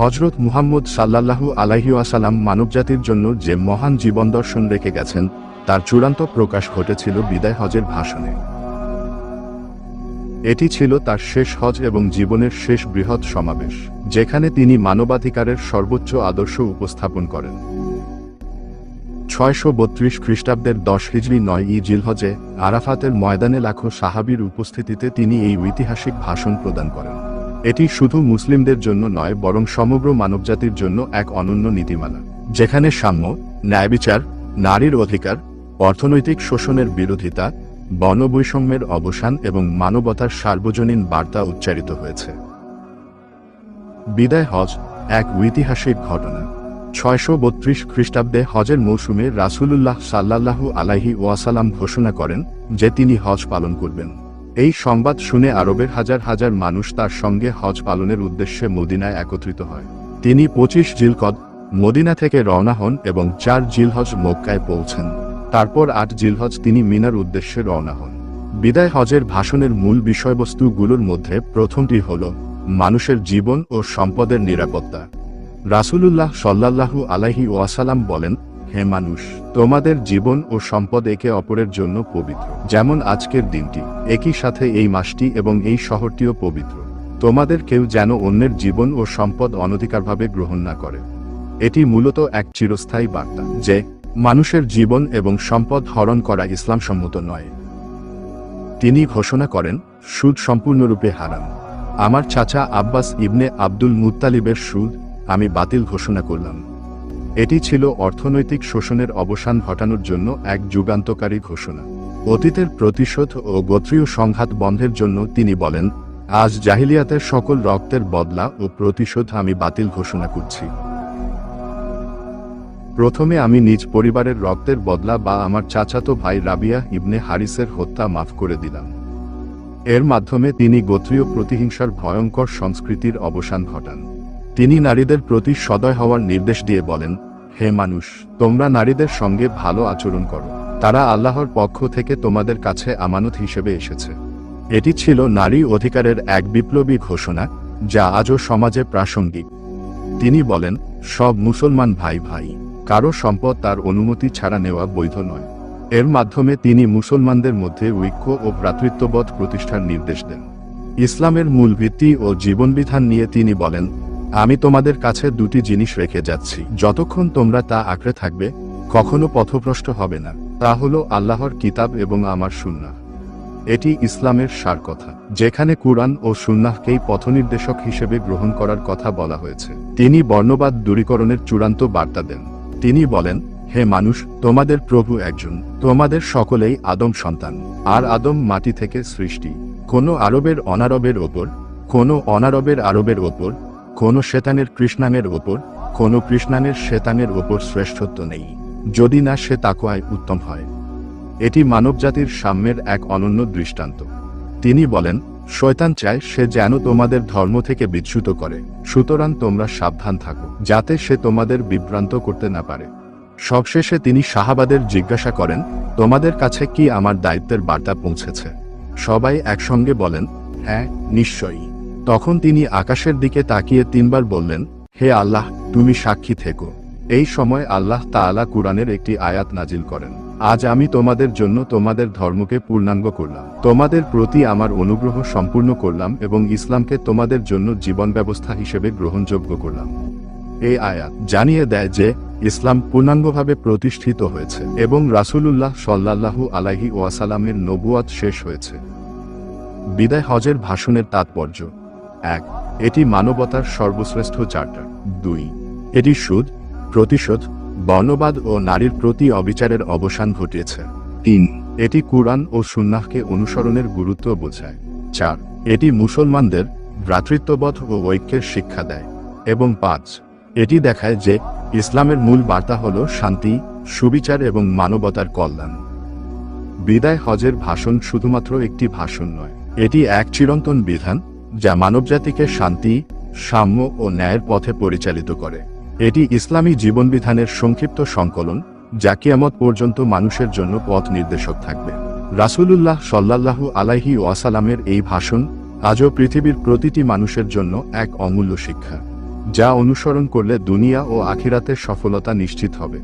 হজরত মুহাম্মদ সাল্লাল্লাহু আলাইহিওয়াসাল্লাম মানবজাতির জন্য যে মহান জীবন দর্শন রেখে গেছেন, তার চূড়ান্ত প্রকাশ ঘটেছিল বিদায় হজের ভাষণে। এটি ছিল তার শেষ হজ এবং জীবনের শেষ বৃহৎ সমাবেশ, যেখানে তিনি মানবাধিকারের সর্বোচ্চ আদর্শ উপস্থাপন করেন। ছয়শো বত্রিশ খ্রিস্টাব্দের দশ হিজড়ি নয় ই জিলহজে আরাফাতের ময়দানে লাখো সাহাবির উপস্থিতিতে তিনি এই ঐতিহাসিক ভাষণ প্রদান করেন। এটি শুধু মুসলিমদের জন্য নয়, বরং সমগ্র মানবজাতির জন্য এক অনন্য নীতিমালা, যেখানে সাম্য ন্যায়বিচার নারীর অধিকার, অর্থনৈতিক শোষণের বিরোধিতা বর্ণবৈষম্যের অবসান এবং মানবতার সার্বজনীন বার্তা উচ্চারিত হয়েছে। বিদায় হজ, এক ঐতিহাসিক ঘটনা। ছয়শো বত্রিশ খ্রিস্টাব্দে হজের মৌসুমে রাসূলুল্লাহ সাল্লাল্লাহু আলাইহি ওয়াসালাম ঘোষণা করেন যে তিনি হজ পালন করবেন। এই সংবাদ শুনে আরবের হাজার হাজার মানুষ তার সঙ্গে হজ পালনের উদ্দেশ্যে মদিনায় একত্রিত হয়। তিনি পঁচিশ জিলকদ মদিনা থেকে রওনা হন এবং চার জিলহজ মক্কায় পৌঁছেন। তারপর আট জিলহজ তিনি মিনার উদ্দেশ্যে রওনা হন। বিদায় হজের ভাষণের মূল বিষয়বস্তুগুলোর মধ্যে প্রথমটি হল মানুষের জীবন ও সম্পদের নিরাপত্তা। রাসূলুল্লাহ সাল্লাল্লাহু আলাইহি ওয়াসালাম বলেন হে মানুষ, তোমাদের জীবন ও সম্পদ একে অপরের জন্য পবিত্র। যেমন আজকের দিনটি, একই সাথে এই মাসটি এবং এই শহরটিও পবিত্র। তোমাদের কেউ যেন অন্যের জীবন ও সম্পদ অনধিকারভাবে গ্রহণ না করে। এটি মূলত এক চিরস্থায়ী বার্তা যে, মানুষের জীবন এবং সম্পদ হরণ করা ইসলাম সম্মত নয়। তিনি ঘোষণা করেন, সুদ সম্পূর্ণরূপে হারাম। আমার চাচা আব্বাস ইবনে আব্দুল মুত্তালিবের সুদ, আমি বাতিল ঘোষণা করলাম। এটি ছিল অর্থনৈতিক শোষণের অবসান ঘটানোর জন্য এক যুগান্তকারী ঘোষণা। অতীতের প্রতিশোধ ও গোত্রীয় সংঘাত বন্ধের জন্য তিনি বলেন, আজ জাহিলিয়াতের সকল রক্তের বদলা ও প্রতিশোধ আমি বাতিল ঘোষণা করছি। প্রথমে আমি নিজ পরিবারের রক্তের বদলা বা আমার চাচাতো ভাই রাবিয়া ইবনে হারিসের হত্যা মাফ করে দিলাম। এর মাধ্যমে তিনি গোত্রীয় প্রতিহিংসার ভয়ঙ্কর সংস্কৃতির অবসান ঘটান। তিনি নারীদের প্রতি সদয় হওয়ার নির্দেশ দিয়ে বলেন হে মানুষ, তোমরা নারীদের সঙ্গে ভালো আচরণ করো। তারা আল্লাহর পক্ষ থেকে তোমাদের কাছে আমানত হিসেবে এসেছে। এটি ছিল নারী অধিকারের এক বিপ্লবী ঘোষণা, যা আজও সমাজে প্রাসঙ্গিক। তিনি বলেন, সব মুসলমান ভাই ভাই, কারও সম্পদ তার অনুমতি ছাড়া নেওয়া বৈধ নয়। এর মাধ্যমে তিনি মুসলমানদের মধ্যে ঐক্য ও ভ্রাতৃত্ববোধ প্রতিষ্ঠার নির্দেশ দেন। ইসলামের মূল ভিত্তি ও জীবনবিধান নিয়ে তিনি বলেন আমি তোমাদের কাছে দুটি জিনিস রেখে যাচ্ছি। যতক্ষণ তোমরা তা আঁকড়ে থাকবে, কখনো পথভ্রষ্ট হবে না। তা হলো আল্লাহর কিতাব এবং আমার সুন্নাহ। এটি ইসলামের সার কথা, যেখানে কুরআন ও সুন্নাহকেই পথনির্দেশক হিসেবে গ্রহণ করার কথা বলা হয়েছে। তিনি বর্ণবাদ দূরীকরণের চূড়ান্ত বার্তা দেন। তিনি বলেন, হে মানুষ, তোমাদের প্রভু একজন। তোমাদের সকলেই আদম সন্তান। আর আদম মাটি থেকে সৃষ্টি। কোনো আরবের অনারবের ওপর, কোনো অনারবের আরবের ওপর কোনো শেতানের কৃষ্ণানের ওপর, কোনো কৃষ্ণানের শেতানের ওপর শ্রেষ্ঠত্ব নেই। যদি না সে তাকোয়ায় উত্তম হয়। এটি মানবজাতির সাম্যের এক অনন্য দৃষ্টান্ত। তিনি বলেন, শয়তান চায় সে যেন তোমাদের ধর্ম থেকে বিচ্যুত করে। সুতরাং তোমরা সাবধান থাকো, যাতে সে তোমাদের বিভ্রান্ত করতে না পারে। সবশেষে তিনি সাহাবাদের জিজ্ঞাসা করেন, তোমাদের কাছে কি আমার দায়িত্বের বার্তা পৌঁছেছে? সবাই একসঙ্গে বলেন হ্যাঁ নিশ্চয়ই। তখন তিনি আকাশের দিকে তাকিয়ে তিনবার বললেন, হে আল্লাহ, তুমি সাক্ষী থেকো। এই সময় আল্লাহ তাআলা কুরআনের একটি আয়াত নাজিল করেন। আজ আমি তোমাদের জন্য তোমাদের ধর্মকে পূর্ণাঙ্গ করলাম। তোমাদের প্রতি আমার অনুগ্রহ সম্পূর্ণ করলাম এবং ইসলামকে তোমাদের জন্য জীবন ব্যবস্থা হিসেবে গ্রহণযোগ্য করলাম। এই আয়াত জানিয়ে দেয় যে, ইসলাম পূর্ণাঙ্গভাবে প্রতিষ্ঠিত হয়েছে এবং রাসূলুল্লাহ সাল্লাল্লাহু আলাইহি ওয়াসালামের নবুয়াত শেষ হয়েছে। বিদায় হজের ভাষণের তাৎপর্য। এক, এটি মানবতার সর্বশ্রেষ্ঠ চার্টার। দুই এটি সুদ, প্রতিশোধ, বর্ণবাদ ও নারীর প্রতি অবিচারের অবসান ঘটিয়েছে। তিন, এটি কুরআন ও সুন্নাহকে অনুসরণের গুরুত্ব বোঝায়। চার, এটি মুসলমানদের ভ্রাতৃত্ববোধ ও ঐক্যের শিক্ষা দেয়। এবং পাঁচ, এটি দেখায় যে ইসলামের মূল বার্তা হল শান্তি, সুবিচার এবং মানবতার কল্যাণ। বিদায় হজের ভাষণ শুধুমাত্র একটি ভাষণ নয়, এটি এক চিরন্তন বিধান যা মানবজাতিকে শান্তি, সাম্য ও ন্যায়ের পথে পরিচালিত করে। এটি ইসলামী জীবনবিধানের সংক্ষিপ্ত সংকলন, যা কিয়ামত পর্যন্ত মানুষের জন্য পথ নির্দেশক থাকবে। রাসূলুল্লাহ সাল্লাল্লাহু আলাইহি ওয়াসালামের এই ভাষণ আজও পৃথিবীর প্রতিটি মানুষের জন্য এক অমূল্য শিক্ষা, যা অনুসরণ করলে দুনিয়া ও আখিরাতের সফলতা নিশ্চিত হবে।